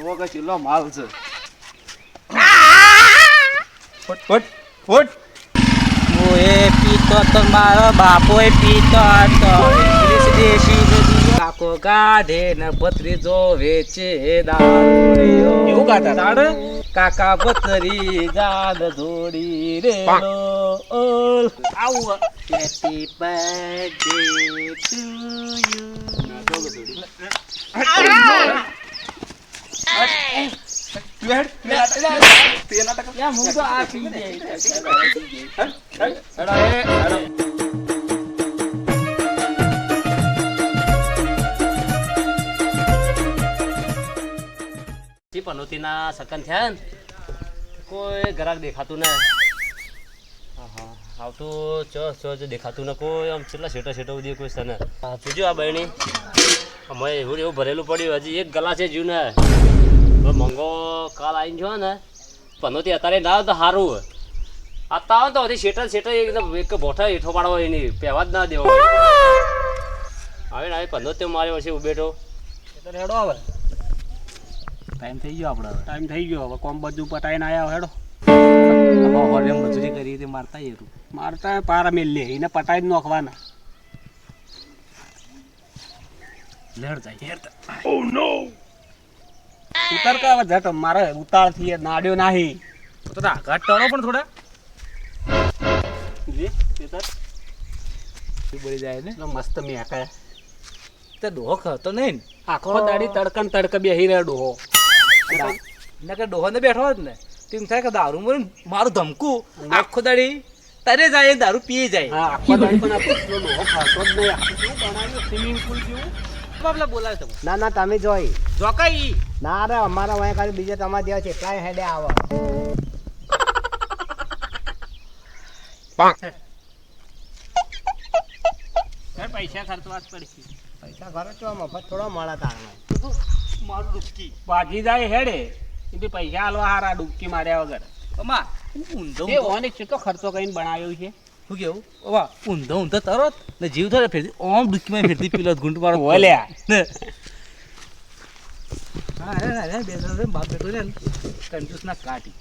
એવો કે ચીલો માલ છે ફટ ફટ ફટ. હું એ પીતો તો મારો બાપો એ પીતો હતો. ઇંગ્લિશ દેશી બધી કાકો ગાધે ને ભત્રીજો વેચે દારૂડિયો. એવું ગાતા? તાડ કાકા ભત્રી જાદ ધોડી રે ઓલ આવું હેપી બર્થડે ટુ યુ પનોતીના સકન થયા ને? કોઈ ગરાક દેખાતું ને? આહા, આવતું ચો ચો ચો દેખાતું ને કોઈ આમ છેલ્લા શેટો શેટો બધી કોઈ સને? જોજો આ બહેણી. અમે એવું ને એવું ભરેલું પડ્યું હજી એક ગલા છે જીવ ને મોંઘો કાલ આવીને જો ને પનોતી અત્યારે ના આવે તો સારું આતા આવે તો હજી શેટર શેટર એકદમ એક ભોઠા હેઠો પાડવો એની પહેવા જ ના દેવો આવે ને આવે પનોતી મારે પછી ઉભેટો તો હેડો હવે. ટાઈમ થઈ ગયો આપણે ટાઈમ થઈ ગયો હવે કોમ બધું પટાઈને આવ્યા હેડો. મજૂરી કરી તે મારતા હેરું મારતા પારા મેલ લે એને પટાઈ જ નોખવાના. લેડ જાય. હેડ ઉતર કે હવે જટ મારે ઉતારથી નાડ્યો નાહી. તો આગળ ટળો પણ થોડા. જી ઉતર બળી જાય ને? મસ્ત મે આકા તે ડોહો ખાતો નહીં આખો દાડી તડકન તડક બેહી રહ્યો ડોહો. ને કે ડોહો ને બેઠો જ ને તેમ થાય કે દારૂ મરે મારું ધમકું. આખો દાડી તરે જાય દારૂ પી જાય. આખો દાડી પણ આપણે ડોહો ખાતો જ નહીં. સ્વિમિંગ પુલ જેવું. બાપલા બોલાવે તમે ના ના તમે જોઈ. જોકાઈ. ના રે અમારા વાંય ખાલી બીજા તમારા જેવા કેટલાય હેડે આવે. પૈસા ખર્ચવા જ પડશે. પૈસા ખર્ચવા મફત થોડો મળે મારું ડૂબકી. ભાગી જાય હેડે. એટલે પૈસા આલવા હારા ડૂબકી માર્યા વગર. અમા ઊંધો એ ઊંધો. ઓને કેટલો ખર્ચો કરીને બનાવ્યો છે? શું કેવું? ઓવા ઊંધો ઊંધો તરત ને જીવ ધરે ફેરતી ઓમ ડુકીમાં ફેરતી પીલો ગુંટ મારો. બોલ્યા. ને. હા અરે અરે બે ત્રણ બાપ બેઠો ને કંજૂસ ના કાઢી.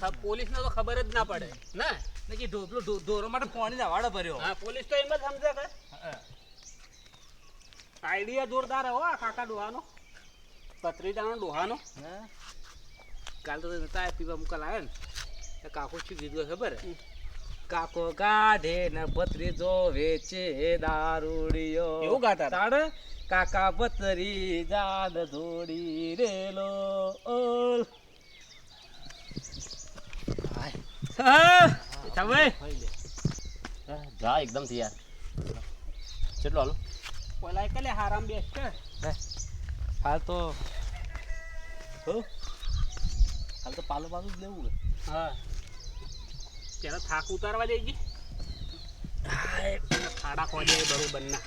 ખ- પોલીસને તો ખબર જ ના પડે. ના ને કે ઢોરો માટે પાણી ના વાડો ભર્યો. હા પોલીસ તો એમ જ સમજે કે. આઈડિયા જોરદાર હો આ કાકા ડોહાનો. પત્રીજાનો ડોહાનો. હા. કાલ તો નતા પીવા મુકાલ આવ્યા ને. કાકો શું કીધું ખબર? કાકો કાઢે ને ભત્રીજો વેચે દારૂડિયો. એવું ગાતા? તાણ કાકા ભત્રી જાન ધોડી રેલો. ઓલ. જા એકદમ તૈયાર. કેટલો હાલો? પેલા કલે હારામ બેસ હાલ તો હાલ તો પાલો પાલું જ લેવું હે. ત્યારે થાક ઉતારવા દેજી. ખાડા ખોજે બરોબર ના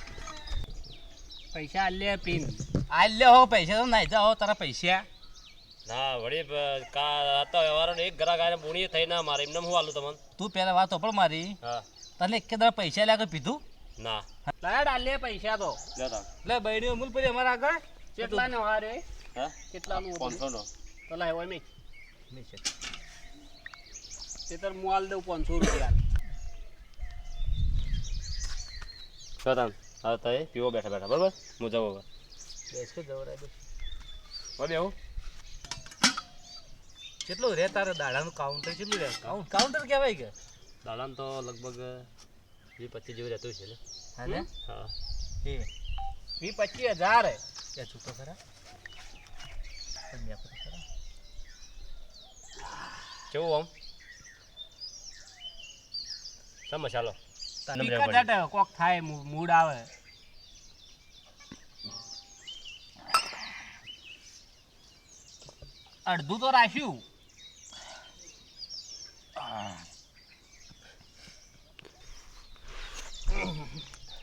પૈસા આલે પીન. આ હો પૈસા તો નાઈ જાઓ તારા પૈસા. ના વળી કા તો વ્યવહાર એક ગ્રાહક આને બુણી થઈ ના મારે. એમને હું હાલું તમને? તું પેલા વાત પણ મારી. હા. તને એક દાડા પૈસા લાગે પીધું? ના. લાડ આલે પૈસા તો. લે બૈડી મૂલ પડી અમારા આગળ. કેટલા ને વારે? હા? કેટલાનું હતું? પાંચસો નો તો લાય હોય મેં. તે તાર મોલ દઉં પાંચસો રૂપિયા. શોધામ હા તો એ પીવો બેઠા બેઠા બરાબર? હું જાઉં હવે. બેસ કે જવરાય બસ બેહું. કેટલું રે તારે દાડાનું કાઉન્ટર કેટલું રે? કાઉન્ટર કહેવાય કે? દાડાનું તો લગભગ વીસ પચીસ જેવું રહેતું છે ને. હા ને? હા. એ વી પચીસ હજાર એ છૂટો ખરા. કેવું આમ? પડી. જાટે કોક થાય મૂડ આવે. અડધું તો રાખ્યું.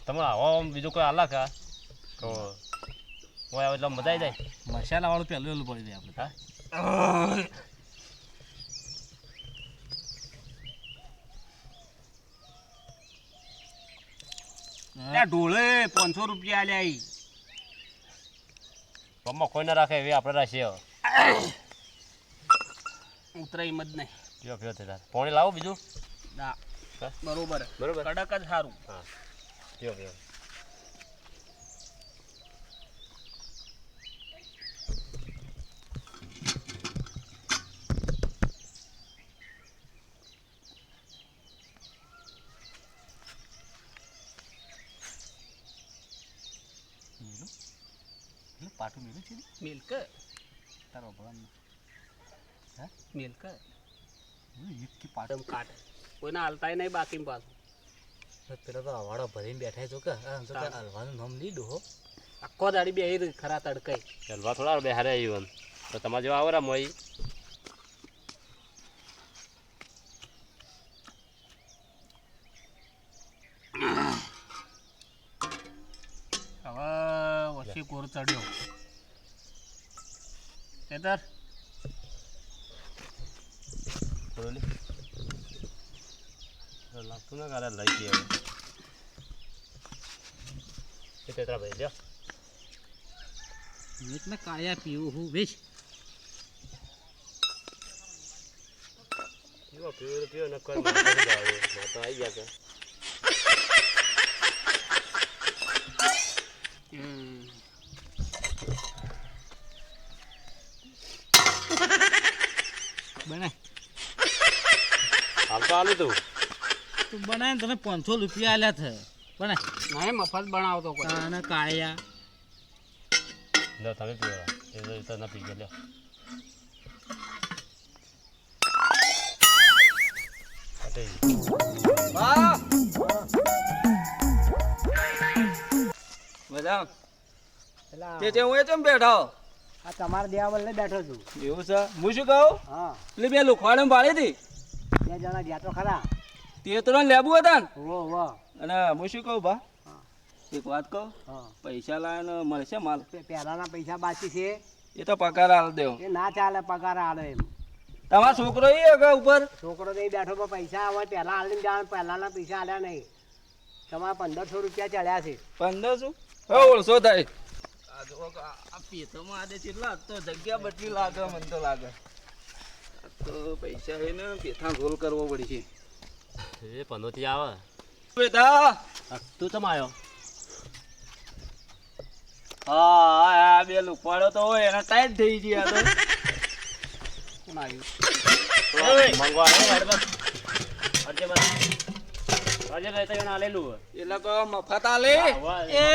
તમે આવો બીજું કોઈ આલા કા? તો હોય એટલે મજા આવી જાય. મસાલા વાળું પહેલું પહેલું પડી જાય આપણે. હા? ત્યાં ઢોળે પાંચસો રૂપિયા આલ્યા ઈ ગામમાં કોઈ ના રાખે એવી આપણે રાખીએ ઉતરાય ઉતરાઈ મત નહીં. પીવો પીવો તે પાણી લાવો બીજું? ના. હા? બરોબર. બરોબર. કડક જ સારું પીવો પીવો પાટું મેલું છે મિલ્ક તારો ભગવાન. મિલ્ક એક કે પાટું એકદમ કાટ કોઈને હાલતાય નહીં બાકી પાછું. પેલા તો અવાડો ભરીને બેઠા છો કે? હલવાનું નામ લીધું હો આખો દાડી બે ખરા તડકાઈ. હલવા થોડા બે હારે આવ્યું તો તમારે જેવા આવરા મોઈ. હવે વચ્ચે કોર ચડ્યો. તો લાગતું ના કાલે લઈ એ તેતરા ભાઈ લ્યો એટલે કાયા પીવું હું વેચ પીવો પીવો પીવો નકર તો આવી ગયા છે હમ. બનાય હાલ તું. તું બનાય ને તને પાંચસો રૂપિયા આલ્યા છે. બનાય. નહીં મફત બનાવતો અને કાયા લો તમે પીવા. એ તો તને પી ગયા. બધા? તે તે હું એ ચમ બેઠો? આ તમારા દેવા બદલે બેઠો છું. એવું છે? હું શું કહું? હા. પેલી બે લુખવાડે પાડી હતી? બે જણા ગયા તો ખરા. તે ત્રણ લેબુ હતા ને. વો વો અને હું શું કહું ભા? એક વાત કહું? પૈસા લાવીને મળશે માલ? પહેલાના પૈસા બાકી છે. એ તો પગાર હાલ દેવો. એ ના ચાલે પગાર આલે એમ. તમારો છોકરો એ ઉપર? છોકરો તો બેઠો પણ પૈસા હવે પહેલા આલીને જવાનું પહેલાના પૈસા આલ્યા નહીં. તમારા પંદરસો રૂપિયા ચડ્યા છે. પંદરસો? હો ઓળસો થાય. આ જો આ આ પેથોમાં આદે કેટલા તો જગ્યા બટલી લાગે મને તો લાગે. તો પૈસા હે ને પેથા રોલ કરવો પડશે એ પનોતી આવે. બેટા! તું તમ આવ્યો હા આ બે લુકવાડો તો હોય એના ટાઈટ થઈ ગયા તો. કોણ આવ્યું મંગવા આવ્યો વાડ બસ. અરજે બસ. અરજે ભાઈ તો એને આલેલું હોય. એ મફત આલે. એ!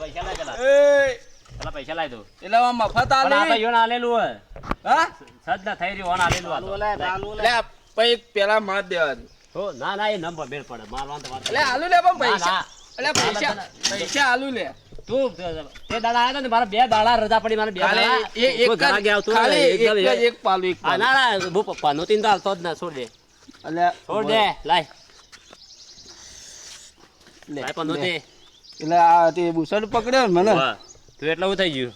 પૈસા લાય પેલા એ! પૈસા દો. એટલે મફત પણ આ આલે. ઈયોને હોય. હા? થઈ રહ્યું ઓન તો. ચાલુ લે ચાલુ લે. લે પૈ પેલા માર દેવા હો ના ના એ નંબર બેર પડે. મારવાનું તો વાત એટલે આલુ લે પણ પૈસા એટલે પૈસા પૈસા આલુ લે. તું તે દાડા આયા ને મારા બે દાડા રજા પડી મારા બે દાડા. એક કોઈ ઘરાકી જ- આવતું ખાલી નહીં, એક એકદમ એક પાલું એક આ પાલું. ના ના હું પનોતી તો જ ના છોડ દે. એટલે છોડ દે લાય. લે, એટલે આ તે બુસડ પકડ્યો મને. તું એટલે હું થઈ ગયું.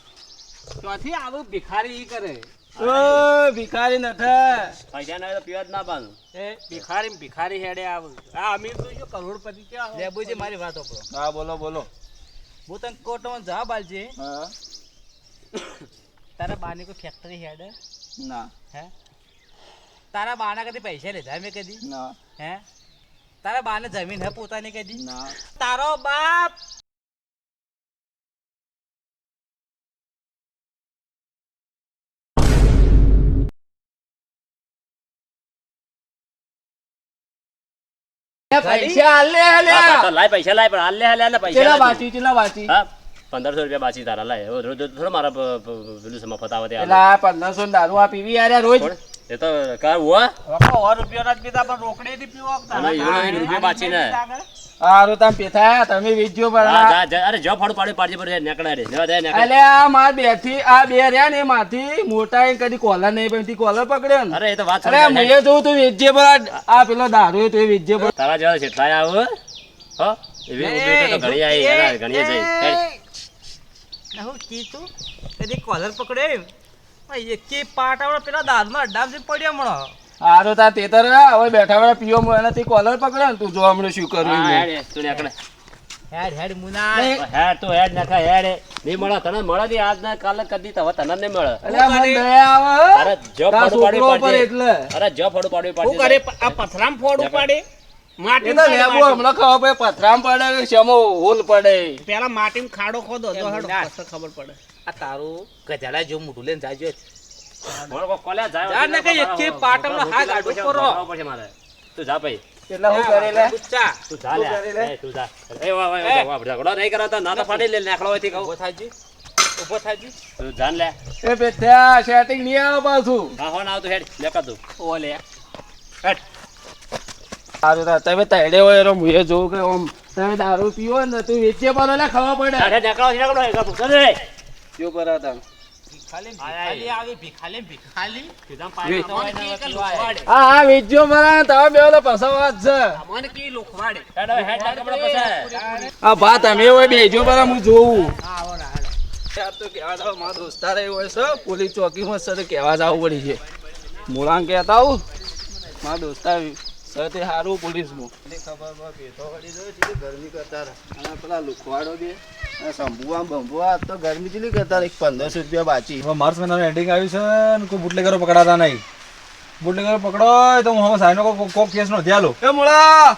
ત્યાંથી આવું ભિખારી કરે? ઓ ભિખારી નથી પૈસા ના હોય તો પીવા જ ના પાનું એ ભિખારી ભિખારી હેડે આવું આ અમીર તો જો કરોડપતિ ક્યાં લેબુજી મારી વાત ઓપડો હા બોલો બોલો. હું તને કોર્ટમાં જવાબ આલજે હા. તારા બાની કોઈ ફેક્ટરી હેડ? ના. હે? તારા બાના કદી પૈસા લીધા મેં કદી? ના. હે? તારા બાને જમીન હે પોતાની કદી? ના. તારો બાપ પૈસા આલે આલે હા, તો લાય પૈસા લાય પણ હાલ લે હાલ હાલ પૈસા ચેલા. બાચી ચેલા બાચી? હા પંદરસો રૂપિયા બાચી તારા લાય. રોજ રોજ થોડો મારા પેલું એટલે આ પંદરસો દારૂ આ પીવી યાર રોજ? એ તો કા હુઆ સો રૂપિયા ના પીતા પણ રોકડી થી પીવો અને ઈવડો ઈ રૂપિયા બાચીને આરો તમે પેથા તમે વેચજો પર જા, જા. અરે જો ફાડું પાડી પાડજે પર નેકડા રે. જવા દે નેકડા. અલે આ માર બેથી આ બે રહ્યા ને માથી મોટા એ કદી કોલર નહીં પણ કોલર પકડ્યો ને. અરે એ તો વાત અરે છોડ જો તું વેચજે પર આ- પેલો દારૂ તો એ પર તારા જેવા છેટલા આવ હો. એવી ઊભી તો ઘણી આવી ઘણી જઈ. હું કીધું કદી કોલર પકડ્યો એકે પાટાવાળો પેલા દાદમાં અડ્ડામાં પડ્યો તા તેતર હવે બેઠા પીવો એનાથી કોલર પકડ્યો ને તું મળે શું હા, હેડ એ, તું નેકડે. હેડ હેડ મુના હેડ તું હેડ નેકડા હેડ. નહીં મળે તને મળે નહીં આજ ના કાલે કદી તો તને નહીં મળે. અલ્યા મને દયા આવે અરે જો તારા પાડવી છોકરો એટલે. અરે જો ફોડું પાડવી શું કરે આ પથરામ ફોડ ઉપાડે? માટી તો લેબુ હમણાં ખબર પડે પથરામ પડે કે શેમો હોલ પડે. પેલા માટીમાં ખાડો ખોદો તો ખબર પડે. આ તારું ગજાડા જેવું મોઢું લઈને જાજો. બોલો, કોક કોલે જાય જા ને કે એકે પાટણનો હાથ આડો કરો. ભરાવવો પડશે મારે. તું જા ભાઈ. એટલે હું કરે લે. ગુચ્ચા તું જા લે. કરી લે? એ, તું જા. એ વાહ વાહ વાહ, વાહ ઝઘડો નહીં કરો તો ફાડી લે નાખડો હોયથી કહું. થાજી. ઊભો થાજી. તું જાન લે. એ બેઠા સેટિંગ નહીં આવે પાછું. હા હો ના આવતું હેડ લે તું. ઓ લે સારું તા તમે તૈડે હોય એનો મુએ જોઉં કે આમ તમે દારૂ પીવો ને તું વેચે પર એટલે ખબર પડે. છે નાખડો હવે પીવા આય. હા હા મારા તમે બે ઓલા પસાવાત છે. હા ભા તમે હોય બેજો મારા હું જોઉં. યાર તો કહેવા જાવ મારા દોસ્તાર એ હોય છે પોલીસ ચોકીમાં સર કહેવા જવું પડી છે. મોળાંગ કહેતા આવું. મારા દોસ્તાર સર તે સારું પોલીસમાં ગરમી કરતા અને પેલા લુખવાડો બે અને શંભુઆ બંભુઆ તો ગરમી જેટલી કરતા એક પંદરસો રૂપિયા બાચી. હવે માર્ચ મહિનાનું એન્ડિંગ આવ્યું છે ને કોઈ બુટલેગરો પકડાતા નહીં. બુટલેગરો પકડો તો હું હવે સાહેબનો કોઈ કોઈ કેસ નો ધ્યાન લો એ મોળા!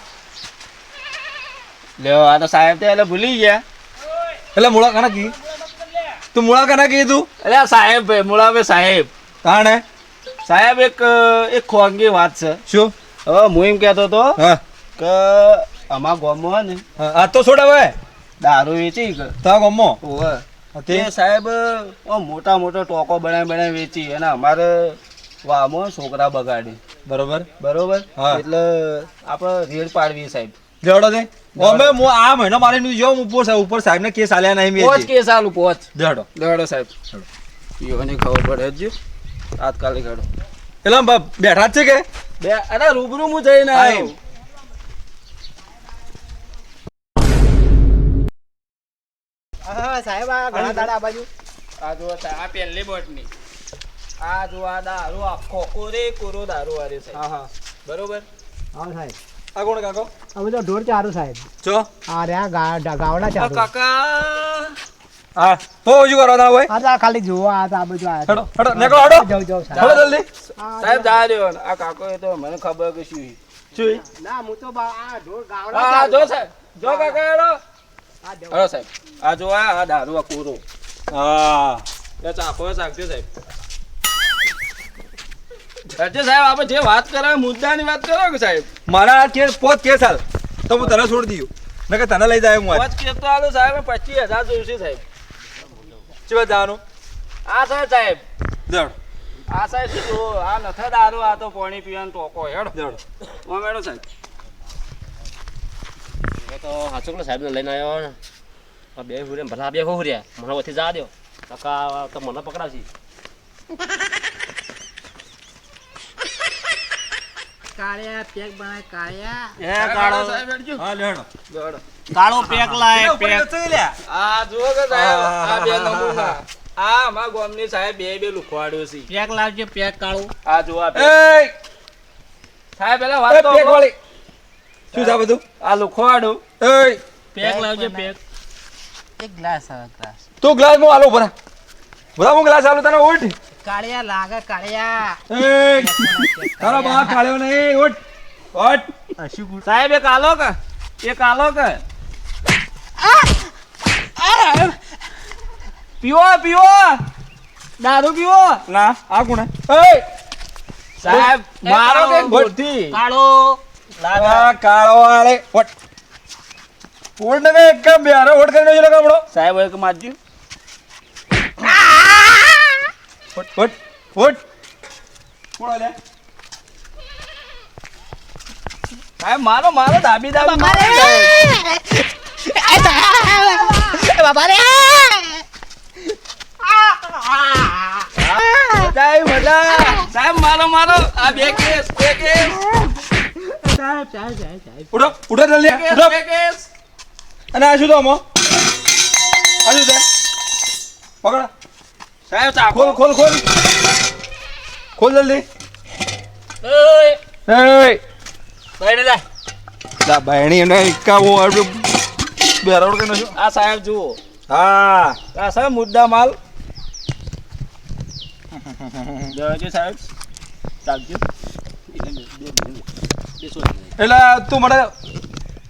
લ્યો આ તો સાહેબ તો એટલે ભૂલી ગયા. એટલે મૂળા કાના કી? તું મૂળા કાના કી એટલે આ સાહેબ ભાઈ મોળાભાઈ સાહેબ. તાણે સાહેબ એક એક ખોંગી વાત છે. શું? હવે હું એમ કહેતો હતો હા. કે અમારા ગામમાં ને આ તો છોડ હવે. દારૂ વેચી તા ગમો ઓવે. તે? તે સાહેબ મોટા મોટા ટોકો બનાવી બનાવી વેચી અને અમારે વામો છોકરા બગાડી બરોબર? બરોબર? એટલે આપણે રેડ પાડવી સાહેબ. જડો દે. અમે હું આ મહિનો મારી જો ઉપર સાહેબ ઉપર સાહેબ ને કેસ આલ્યા નહીં પોચ કેસ આલુ પોચ. જડો જડો સાહેબ. યોને ખબર પડે જ તાત્કાલિક જડો એટલે બેઠા જ છે કે? બે અરે રૂબરૂ હું જઈને આવ્યો સાહેબ આ ઘણા દાડા આ બાજુ. આ જો આ પહેલી બોટની. આ જો આ દારૂ આખો કોરે કોરો દારૂ સાહેબ હા હા. બરોબર? હા સાહેબ. આ કોણ કાકો? અમે તો ઢોર ચારું સાહેબ. જો. આ રહ્યા ગાવડા ચારું. કાકા. હા. તો હજુ કરો ના હોય? આ તો ખાલી જોવા આ તો આ બધું આ હડો હડો નીકળો હડો. જાવ જાવ સાહેબ હડો જલ્દી. સાહેબ જા રહ્યો આ કાકો એ તો મને ખબર કે શું શું ના હું તો આ ઢોર ગાવડા હા જો સાહેબ. જો કાકા હડો. આ જાઉં. સાહેબ. આ જો આ આ દારૂ આ કોરો હા. એ ચાખો સાગજો સાહેબ. સાહેબ સાહેબ આપણે જે વાત કરે મુદ્દાની વાત કરો કે સાહેબ? મારા આ કેસ પોત કેસ હાલ. તો હું તને છોડી દઉં. નકર તને લઈ જાય હું આજ. કેસ તો આલો સાહેબ પચીસ હજાર જોઈશે સાહેબ. ચીવા જવાનું આ સાહેબ સાહેબ. જડ આ સાહેબ શું આ નથી દારૂ આ તો પાણી પીવાનો ટોકો હેડ. જડ ઓ મેડો સાહેબ. તો હાચુકલો સાહેબને લઈને આવ્યો ને. આ બે હુર્યા ભલા બે હુર્યા મને ઓથી જા દો કાકા તો મને પકડાવશે. કાળિયા પેક બનાય કાળિયા. હે કાળો. સાહેબ હેડજો. હા લેણો હેડો. કાળો પેક લાય પેક. આ જો કે સાહેબ આ બે. નમૂના. આ અમારા ગોમની સાહેબ બે બે લુખવાડ્યો છે. પેક લાવજે પેક કાળો. આ જો આ એ સાહેબ પેલા વાત તો પેક વાળી. શું છે બધું? આ લુખવાડો. એ પેક લાવજે પેક. એક ગ્લાસ આવે ગ્લાસ તું ગ્લાસ મો આલો ભરા. ભરા મો ગ્લાસ આલો તને ઉઠ. કાળિયા લાગે કાળિયા. એ તારા બા કાળ્યો નહીં ઉઠ. ઉઠ. સાહેબ એક આલો કે? એક આલો કે? પીવો પીવો. દારૂ પીવો. ના આ કોણ એ સાહેબ મારો કે ગોઠી. કાળો. આ કાળો આલે ઉઠ ઉઠ ને એક કામ બે હારે કરીને જો કામડો સાહેબ એક માજ્યું ઉઠ ઉઠ ઉઠ કોણ લે? સાહેબ મારો મારો દાબી દાબી મારો. મજા આવી મજા સાહેબ મારો મારો આ બે કેસ બે કેસ સાહેબ સાહેબ સાહેબ સાહેબ ઉઠો ઉઠો જલ્દી ઉઠો બે કેસ અને આ શું તો અમો આ શું છે પકડ સાહેબ ચાખો ખોલ ખોલ ખોલ ખોલ જલ્દી ઓય એ ભાઈને લે દા બહેણી એને એકા હું બેરોડ કે નશું આ સાહેબ જુઓ. હા. આ સાહેબ મુદ્દા માલ. જવાજો સાહેબ. ચાલજો. એટલે તું મને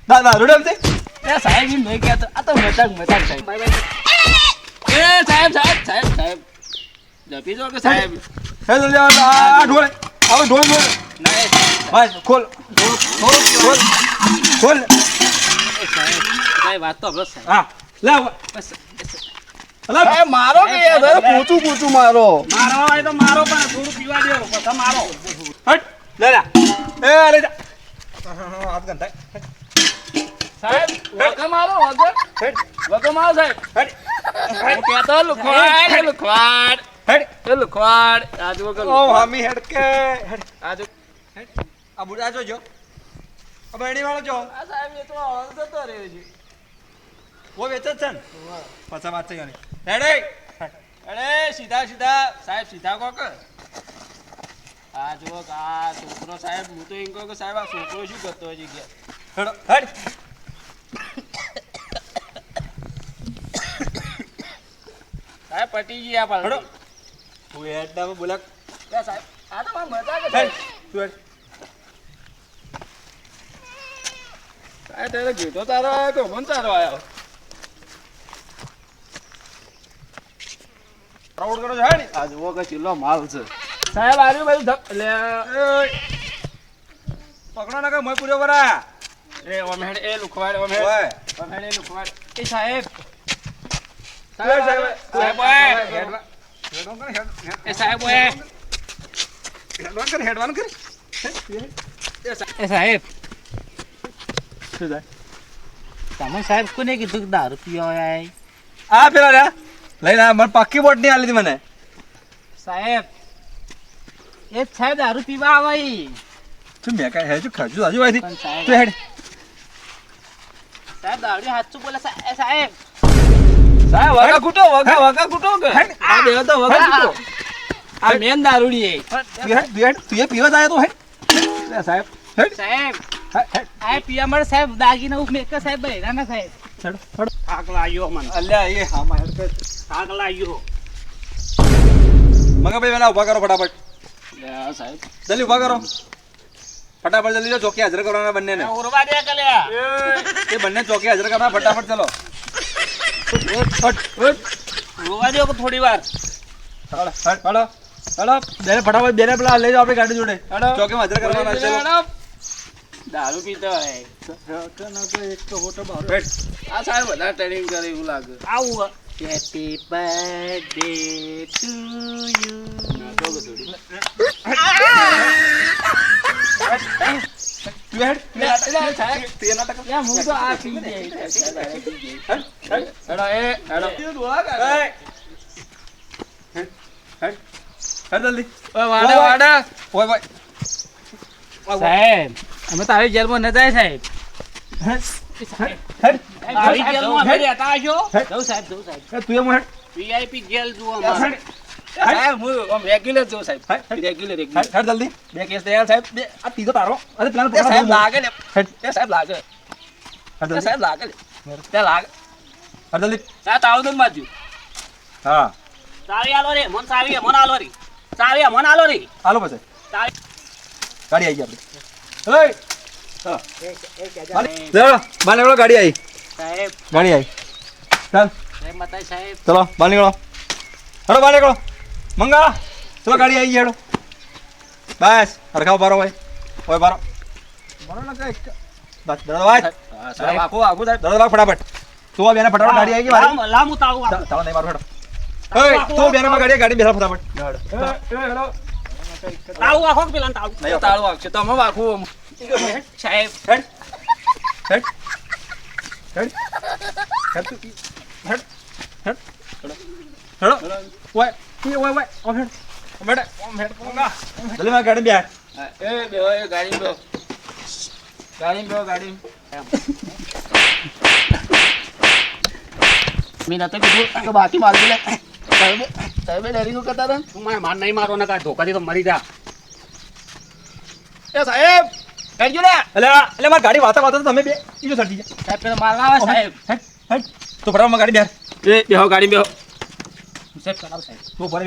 દાદા દારૂ તે છે એ સાહેબ એમ નહીં કહેતો. આ તો મજાક મજાક સાહેબ. એ સાહેબ સાહેબ સાહેબ સાહેબ. જપી જો કે સાહેબ? હે જલ્દી આ ઢોળે હવે ઢોળ ઢોળ નહીં ભાઈ ખોલ. ખોલ ખોલ ખોલ. સાહેબ વાત તો હા લે અલા, મારો કે યાર પૂછું પૂછું મારો. મારો હોય તો મારો પણ થોડું પીવા દો પછી મારો હટ લે એ લે જા હાથ ગંધાય સાહેબ વગર મારો વગર હેડ વગર મારો સાહેબ હેડ. હું કહેતો લુખવાડ. આજ વગર ઓ હામી હેડ કે હેડ. આજ આ બુડા જોજો બેડી વાળો જો. આ સાહેબ એ તો હવે જતો રહ્યો છે. વો વેચે જ છે ને? પાછા વાત થઈ ગઈ એ અરે સીધા સીધા. સાહેબ સીધા કહો કે. આ જુઓ આ છોકરો સાહેબ હું તો એમ કહું કે સાહેબ આ છોકરો શું કરતો હજી કે હેડ હેડ. સાહેબ પટી ગયા હેડો. તું હેડ ના બોલા સાહેબ. આ તો મજા સાહેબ તું હેડ. સાહેબ તારે ગીતો તારો આવ્યો કે મન તારો આવ્યો? રાઉન્ડ કરો છે ને? આ જુઓ કે ચીલો માલ છે. સાહેબ આર્યું બધું ધક લે પકડો ના કે મય પૂર્યો બરા એ ઓમેડ એ લુખવાડ ઓમ હેડ ઓય. ઓમ એ લુખવાડ. એ સાહેબ. સાહેબ સાહેબ એ સાહેબ ઓય. હેડવાનું કર હેડવાનું કર. એ સાહેબ. શું થાય? તમે સાહેબ કોને કીધું કે દારૂ પીવા આય આ પેલા રે લઈને આ મને પાકી બોટ નહીં આલી મને. સાહેબ એ સાહેબ દારૂ પીવા આવે ઈ. શું મેં કાંઈ હેજુ ખાજુ આજુ આવી તું હેડ. સાહેબ દારૂ હાચું બોલે સાહેબ. સાહેબ વગા કૂટો વગા વગા કૂટો કે? આ બે તો વગા કૂટો આ મેન દારૂડી એ. તું એ પીવા જાય તો હેડ. સાહેબ. હેડ. સાહેબ. આ પીવા મળે સાહેબ દાગીને ઉભ મેક સાહેબ બહેરા ના સાહેબ હેડ હેડ થાક લાગ્યો મને. અલ્યા એ હા માં હેડ કર થાક લાગ્યો. મગા ભાઈ વેલા ઊભા કરો ફટાફટ. સાહેબ. જલ્દી ઊભા કરો. ફટાફટ જલ્દી જો ચોકી હાજર કરવાના બંનેને. ઉરવા દે કલ્યા એ બંને ચોકી હાજર કરવા ફટાફટ ચલો. ઉરવા દે થોડી વાર. બેને ફટાફટ બેને પેલા લઈ જાઓ આપણી ગાડી જોડે. ચોકીમાં હાજર કરવાના ચલો. દારૂ પીતો હોય બેઠ આ સાહેબ વધારે ટ્રેનિંગ કરે એવું લાગે આવું હેપી બર્થડે ટુ યુ તું હેડ તું હેડ તું એના ટકા યા હું તો આ પી જાય હેડ હેડ હેડો એ હેડો એ હેડ હેડ હેડ જલ્દી ઓય વાડે વાડે ઓય ઓય સાહેબ અમે તારી જેલમાં ન જાય સાહેબ. હું આમ રેગ્યુલર છું? સાહેબ હેડ રેગ્યુલર હેડ. રેગ્યુલર હેડ. જલ્દી. બે કેસ સાહેબ. બે આ ત્રીજો તારો. અરે પેલા એ સાહેબ લાગે ને. હેડ. સાહેબ લાગે. હેડ એ જલ્દી. સાહેબ લાગે તે લાગે. હેડ જલ્દી. આ તાવદન બાજુ. હા. ચાવી આલો રે મન ચાવી મન આલો રી. ચાવી મન આલો રી. હાલો પછી. ગાડી આવી ગઈ આપણી. બાર નીકળો ગાડી આવી સાહેબ. ગાડી આવી ચાલ. ચલો બહાર નીકળો. હડો બહાર નીકળો. મંગા ચલો ગાડી આવી હેડો. બસ હરખાવ બારો ભાઈ. ઓય બારો બારો કઈ બસ સાહેબ આખું સાહેબ દરવાજો ફટાફટ. તું આ બેને ફટાફટ ગાડી આવી ગઈ મારી. લામ- લામ ઉતારું નહીં મારો હેડો. ઓય તું બેને માં ગાડી ગાડી બેસા ફટાફટ. હેડો. તાળું આખો કે પેલા તાળું નહીં તાળું વાગશે તો અમે વાગવું સાહેબ. હેડ. હેડ. હેડ. હેડ. તું હેડ. હેડ. હેડો. ઓય. ઓય ઓય ઓ હેડ. ઓ બેડે ઓ હેડ. મંગા જલ્દી માં ગાડી બેસ એ બે એ ગાડી બે ગાડી બે ગાડી. મેં નતો કીધું. કે બાકી મારી લે. સાહેબ સાહેબ ડરી નું કરતા તું મને માર નહીં મારો ને કાંઈ ધોકાથી તો મરી જા. એ સાહેબ કરજો ને. એટલે એટલે મારી ગાડી વાતા વાતા તમે બે ઈજો સડી જાય સાહેબ પેલા મારવા આવે સાહેબ. હેડ હેડ. તો ફટાફટ ગાડી બેસ એ બેહો ગાડી બેહો. તું ભરે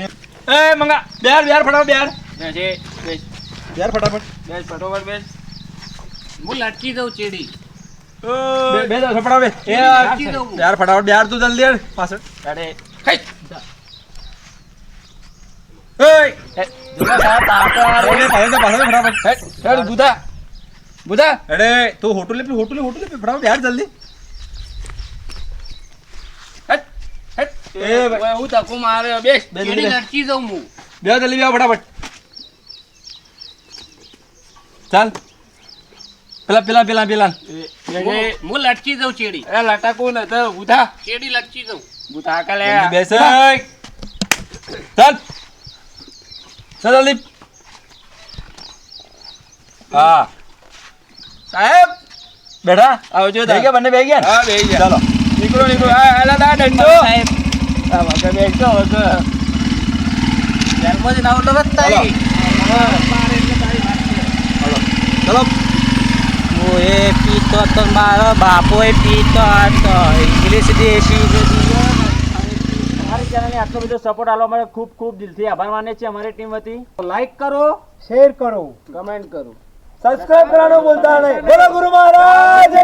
એ મંગા બેર બેર ફટાફટ બેર બેસ એ, બેર ફટાફટ. બેસ ફટોફટ બેસ. હું લટકી દઉં ચેડી. બે બે ફટાફટ બે એ દઉં. હું. ફટાફટ બેર તું જલ્દી પાછળ. અરે એ જુઓ સાહેબ તાકો આ રે. પાછળ પાછળ પાછળ ફટાફટ હેડ, હેડ, બુધા બુધા અરે તું હોટલ લે પેલું હોટલ લે હોટલ લે ફટાફટ યાર જલ્દી હું ધક્કો મારે બેસ લટકી દઉં હું બે જલ્દી બે ફટાફટ ચાલ પેલા પેલા પેલા પેલા હું લટકી દઉં ચેડી એ લટાકું ને તો બુધા ચેડી લટકી દઉં બુધા કે લે બેસ ચાલ જલ્દી હા. સાહેબ. બેઠા? આવજો થઈ ગયા બંને બે ગયા હા બે ગયા. ચાલો. નીકળો નીકળો. હા એલા દા દંડો. આ વગર બેઠો વગર જેલમાં જઈને આવો તો બતાવી. ચાલો. હું. એ પીતો તો મારો બાપો એ પીતો હતો ઇંગ્લિશ દેશી અમારી ચેનલને આટલો બધો સપોર્ટ આપવા માટે ખૂબ ખૂબ દિલથી આભાર માને છે અમારી ટીમ વતી લાઈક કરો શેર કરો કમેન્ટ કરું. સબસ્ક્રાઇબ કરવાનું ભૂલતા નહીં. બોલો ગુરુ મહારાજ